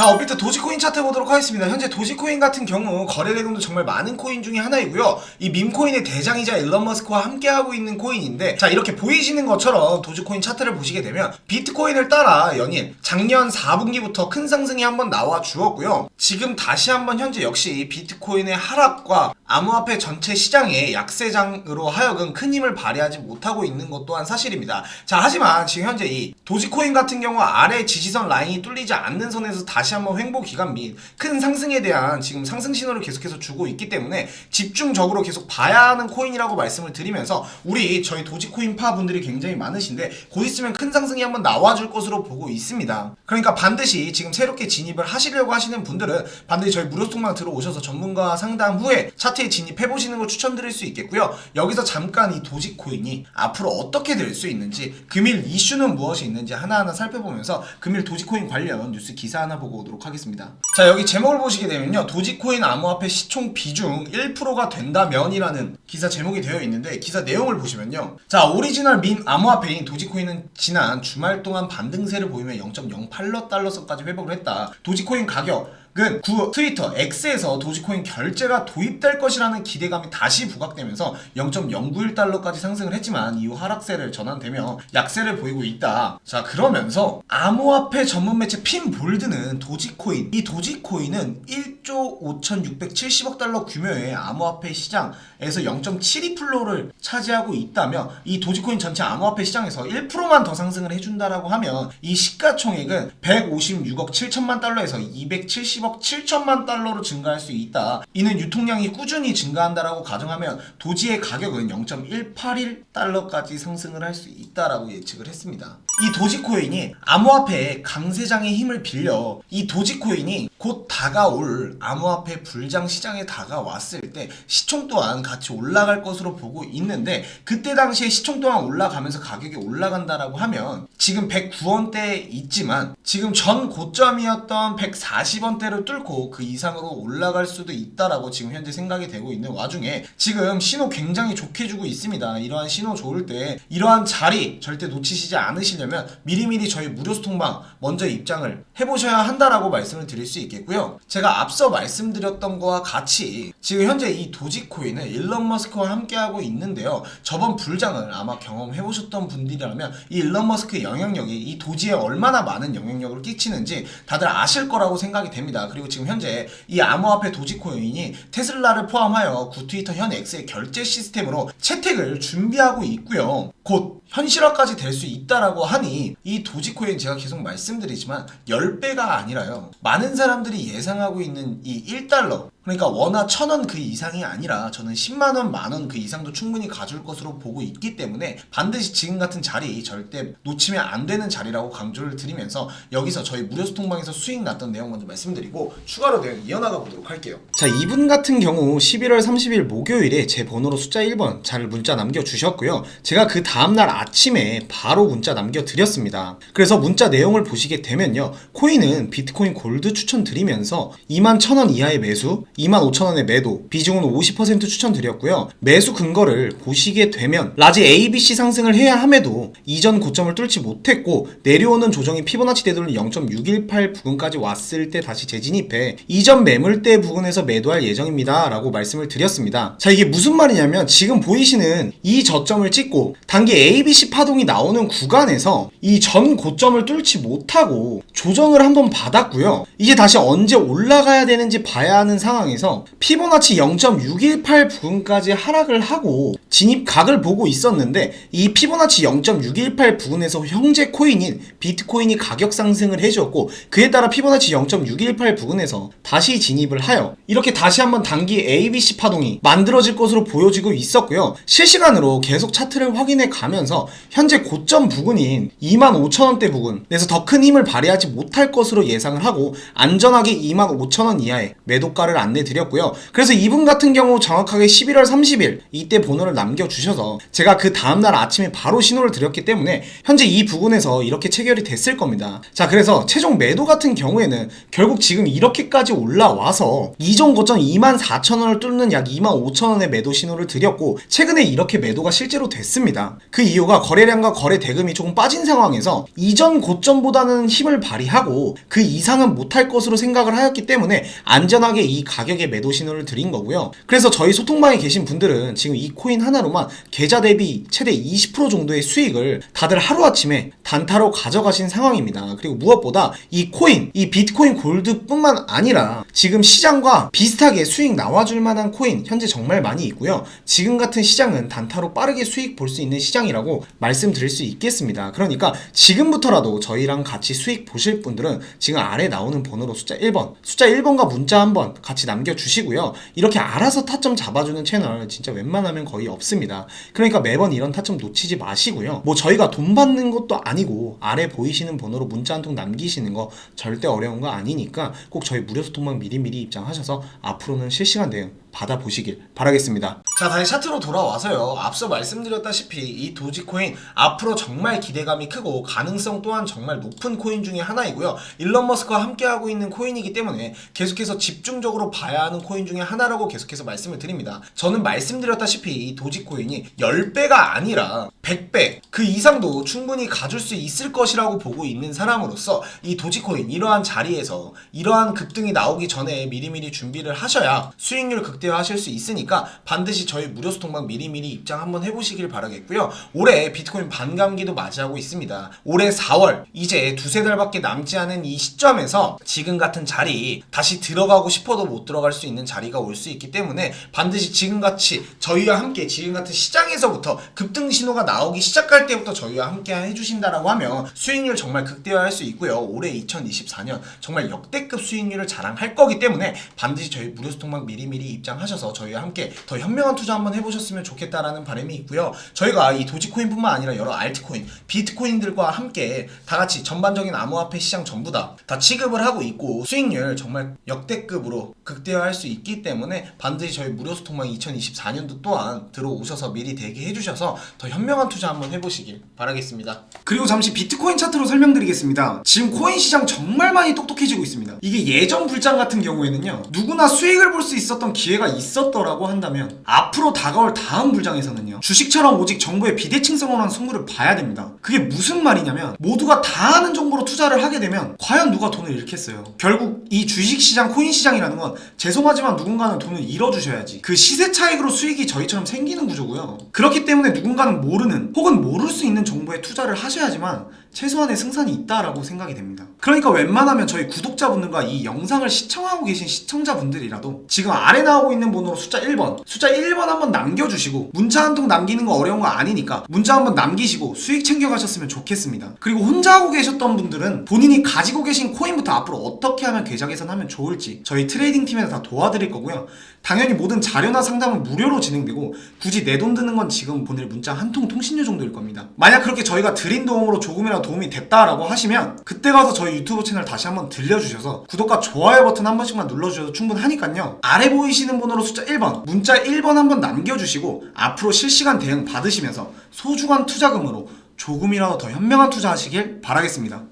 자, 업비트 도지코인 차트 보도록 하겠습니다. 현재 도지코인 같은 경우 거래 대금도 정말 많은 코인 중에 하나이고요. 이 밈코인의 대장이자 일론 머스크와 함께하고 있는 코인인데 자, 이렇게 보이시는 것처럼 도지코인 차트를 보시게 되면 비트코인을 따라 연일 작년 4분기부터 큰 상승이 한번 나와 주었고요. 지금 다시 한번 현재 역시 비트코인의 하락과 암호화폐 전체 시장의 약세장으로 하여금 큰 힘을 발휘하지 못하고 있는 것 또한 사실입니다. 자, 하지만 지금 현재 이 도지코인 같은 경우 아래 지지선 라인이 뚫리지 않는 선에서 다시 한번 횡보 기간 및 큰 상승에 대한 지금 상승 신호를 계속해서 주고 있기 때문에 집중적으로 계속 봐야 하는 코인이라고 말씀을 드리면서 우리 저희 도지코인 파 분들이 굉장히 많으신데 곧 있으면 큰 상승이 한번 나와줄 것으로 보고 있습니다. 그러니까 반드시 지금 새롭게 진입을 하시려고 하시는 분들은 반드시 저희 무료 통방 들어오셔서 전문가 상담 후에 차트 에 진입해 보시는 걸 추천드릴 수 있겠고요. 여기서 잠깐 이 도지코인이 앞으로 어떻게 될 수 있는지 금일 이슈는 무엇이 있는지 하나하나 살펴보면서 금일 도지코인 관련 뉴스 기사 하나 보고 오도록 하겠습니다. 자 여기 제목을 보시게 되면요. 도지코인 암호화폐 시총 비중 1%가 된다면이라는 기사 제목이 되어 있는데 기사 내용을 보시면요. 자 오리지널 민 암호화폐인 도지코인은 지난 주말 동안 반등세를 보이며 0.08달러선까지 회복을 했다. 도지코인 가격 은 구, 트위터 X에서 도지코인 결제가 도입될 것이라는 기대감이 다시 부각되면서 0.091달러까지 상승을 했지만 이후 하락세를 전환되며 약세를 보이고 있다. 자 그러면서 암호화폐 전문 매체 핀볼드는 도지코인 이 도지코인은 1조 5,670억 달러 규모의 암호화폐 시장에서 0.72%를 차지하고 있다며 이 도지코인 전체 암호화폐 시장에서 1%만 더 상승을 해준다라고 하면 이 시가총액은 156억 7천만 달러에서 270억 7천만 달러로 증가할 수 있다. 이는 유통량이 꾸준히 증가한다라고 가정하면 도지의 가격은 0.181달러까지 상승을 할 수 있다라고 예측을 했습니다. 이 도지코인이 암호화폐의 강세장의 힘을 빌려 이 도지코인이 곧 다가올 암호화폐 불장 시장에 다가왔을 때 시총 또한 같이 올라갈 것으로 보고 있는데 그때 당시에 시총 또한 올라가면서 가격이 올라간다라고 하면 지금 109원대에 있지만 지금 전 고점이었던 140원대 를 뚫고 그 이상으로 올라갈 수도 있다라고 지금 현재 생각이 되고 있는 와중에 지금 신호 굉장히 좋게 주고 있습니다. 이러한 신호 좋을 때 이러한 자리 절대 놓치시지 않으시려면 미리미리 저희 무료 소통방 먼저 입장을 해보셔야 한다라고 말씀을 드릴 수 있겠고요. 제가 앞서 말씀드렸던 거와 같이 지금 현재 이 도지코인은 일론 머스크와 함께하고 있는데요. 저번 불장을 아마 경험해보셨던 분들이라면 이 일론 머스크의 영향력이 이 도지에 얼마나 많은 영향력을 끼치는지 다들 아실 거라고 생각이 됩니다. 그리고 지금 현재 이 암호화폐 도지코인이 테슬라를 포함하여 구 트위터 현 X의 결제 시스템으로 채택을 준비하고 있고요. 곧 현실화까지 될 수 있다라고 하니 이 도지코인 제가 계속 말씀드리지만 10배가 아니라요. 많은 사람들이 예상하고 있는 이 1달러 그러니까 원화 천 원 그 이상이 아니라 저는 10만 원, 만 원 그 이상도 충분히 가줄 것으로 보고 있기 때문에 반드시 지금 같은 자리 절대 놓치면 안 되는 자리라고 강조를 드리면서 여기서 저희 무료 소통방에서 수익 났던 내용 먼저 말씀드리고 추가로 내용 이어나가 보도록 할게요. 자, 이분 같은 경우 11월 30일 목요일에 제 번호로 숫자 1번 잘 문자 남겨 주셨고요. 제가 그 다음 날 아침에 바로 문자 남겨 드렸습니다. 그래서 문자 내용을 보시게 되면요. 코인은 비트코인 골드 추천드리면서 2만 1000원 이하의 매수, 25,000원의 매도, 비중은 50% 추천드렸고요. 매수 근거를 보시게 되면 라지 ABC 상승을 해야 함에도 이전 고점을 뚫지 못했고 내려오는 조정이 피보나치 되돌린 0.618 부근까지 왔을 때 다시 재진입해 이전 매물대 부근에서 매도할 예정입니다. 라고 말씀을 드렸습니다. 자 이게 무슨 말이냐면 지금 보이시는 이 저점을 찍고 단기 ABC 파동이 나오는 구간에서 이 전 고점을 뚫지 못하고 조정을 한번 받았고요. 이제 다시 언제 올라가야 되는지 봐야 하는 상황에서 피보나치 0.618 부근까지 하락을 하고 진입각을 보고 있었는데 이 피보나치 0.618 부근에서 형제 코인인 비트코인이 가격 상승을 해주었고 그에 따라 피보나치 0.618 부근에서 다시 진입을 하여 이렇게 다시 한번 단기 ABC 파동이 만들어질 것으로 보여지고 있었고요. 실시간으로 계속 차트를 확인해 가면서 현재 고점 부근인 25,000원대 부근에서 더 큰 힘을 발휘하지 못할 것으로 예상을 하고 안전하게 25,000원 이하의 매도가를 안내 드렸고요. 그래서 이분 같은 경우 정확하게 11월 30일 이때 번호를 남겨주셔서 제가 그 다음날 아침에 바로 신호를 드렸기 때문에 현재 이 부분에서 이렇게 체결이 됐을 겁니다. 자 그래서 최종 매도 같은 경우에는 결국 지금 이렇게까지 올라와서 이전 고점 24,000원을 뚫는 약 25,000원의 매도 신호를 드렸고 최근에 이렇게 매도가 실제로 됐습니다. 그 이유가 거래량과 거래 대금이 조금 빠진 상황에서 이전 고점보다는 힘을 발휘하고 그 이상은 못할 것으로 생각을 하였기 때문에 안전하게 이 가 격에 매도 신호를 드린 거고요. 그래서 저희 소통방에 계신 분들은 지금 이 코인 하나로만 계좌 대비 최대 20% 정도의 수익을 다들 하루아침에 단타로 가져가신 상황입니다. 그리고 무엇보다 이 코인, 이 비트코인 골드뿐만 아니라 지금 시장과 비슷하게 수익 나와줄 만한 코인 현재 정말 많이 있고요. 지금 같은 시장은 단타로 빠르게 수익 볼 수 있는 시장이라고 말씀드릴 수 있겠습니다. 그러니까 지금부터라도 저희랑 같이 수익 보실 분들은 지금 아래 나오는 번호로 숫자 1번, 숫자 1번과 문자 한 번 같이 남겨주시고요. 이렇게 알아서 타점 잡아주는 채널 진짜 웬만하면 거의 없습니다. 그러니까 매번 이런 타점 놓치지 마시고요. 뭐 저희가 돈 받는 것도 아니고 아래 보이시는 번호로 문자 한 통 남기시는 거 절대 어려운 거 아니니까 꼭 저희 무료 소통방 미리미리 입장하셔서 앞으로는 실시간 대응 받아보시길 바라겠습니다. 자, 다시 차트로 돌아와서요. 앞서 말씀드렸다시피 이 도지코인 앞으로 정말 기대감이 크고 가능성 또한 정말 높은 코인 중에 하나이고요. 일론 머스크와 함께하고 있는 코인이기 때문에 계속해서 집중적으로 봐야 하는 코인 중에 하나라고 계속해서 말씀을 드립니다. 저는 말씀드렸다시피 이 도지코인이 10배가 아니라 100배 그 이상도 충분히 가줄 수 있을 것이라고 보고 있는 사람으로서 이 도지코인 이러한 자리에서 이러한 급등이 나오기 전에 미리미리 준비를 하셔야 수익률 극 대화하실 수 있으니까 반드시 저희 무료 소통방 미리미리 입장 한번 해보시길 바라겠고요. 올해 비트코인 반감기도 맞이하고 있습니다. 올해 4월 이제 두세 달밖에 남지 않은 이 시점에서 지금 같은 자리 다시 들어가고 싶어도 못 들어갈 수 있는 자리가 올 수 있기 때문에 반드시 지금같이 저희와 함께 지금 같은 시장에서부터 급등 신호가 나오기 시작할 때부터 저희와 함께 해주신다라고 하면 수익률 정말 극대화할 수 있고요. 올해 2024년 정말 역대급 수익률을 자랑할 거기 때문에 반드시 저희 무료 소통방 미리미리 입장 하셔서 저희와 함께 더 현명한 투자 한번 해보셨으면 좋겠다라는 바람이 있고요. 저희가 이 도지코인뿐만 아니라 여러 알트코인, 비트코인들과 함께 다 같이 전반적인 암호화폐 시장 전부 다, 다 취급을 하고 있고 수익률 정말 역대급으로 극대화할 수 있기 때문에 반드시 저희 무료 소통방 2024년도 또한 들어오셔서 미리 대기해 주셔서 더 현명한 투자 한번 해보시길 바라겠습니다. 그리고 잠시 비트코인 차트로 설명드리겠습니다. 지금 코인 시장 정말 많이 똑똑해지고 있습니다. 이게 예전 불장 같은 경우에는요 누구나 수익을 볼 수 있었던 기회가 있었더라고 한다면 앞으로 다가올 다음 불장에서는요 주식처럼 오직 정보의 비대칭성으로 한 승부를 봐야 됩니다. 그게 무슨 말이냐면 모두가 다 아는 정보로 투자를 하게 되면 과연 누가 돈을 잃겠어요? 결국 이 주식 시장, 코인 시장이라는 건 죄송하지만 누군가는 돈을 잃어주셔야지 그 시세 차익으로 수익이 저희처럼 생기는 구조고요. 그렇기 때문에 누군가는 모르는 혹은 모를 수 있는 정보에 투자를 하셔야지만 최소한의 승산이 있다라고 생각이 됩니다. 그러니까 웬만하면 저희 구독자분들과 이 영상을 시청하고 계신 시청자분들이라도 지금 아래 나오 고 있는 번호로 숫자 1번, 숫자 1번 한번 남겨주시고 문자 한 통 남기는 거 어려운 거 아니니까 문자 한번 남기시고 수익 챙겨가셨으면 좋겠습니다. 그리고 혼자 하고 계셨던 분들은 본인이 가지고 계신 코인부터 앞으로 어떻게 하면 계좌 개선하면 좋을지 저희 트레이딩 팀에서 다 도와드릴 거고요. 당연히 모든 자료나 상담은 무료로 진행되고 굳이 내 돈 드는 건 지금 보낼 문자 한 통 통신료 정도일 겁니다. 만약 그렇게 저희가 드린 도움으로 조금이라도 도움이 됐다라고 하시면 그때 가서 저희 유튜브 채널 다시 한번 들려주셔서 구독과 좋아요 버튼 한 번씩만 눌러주셔도 충분하니까요. 아래 보이시는 번호로 숫자 1번 문자 1번 한번 남겨주시고 앞으로 실시간 대응 받으시면서 소중한 투자금으로 조금이라도 더 현명한 투자하시길 바라겠습니다.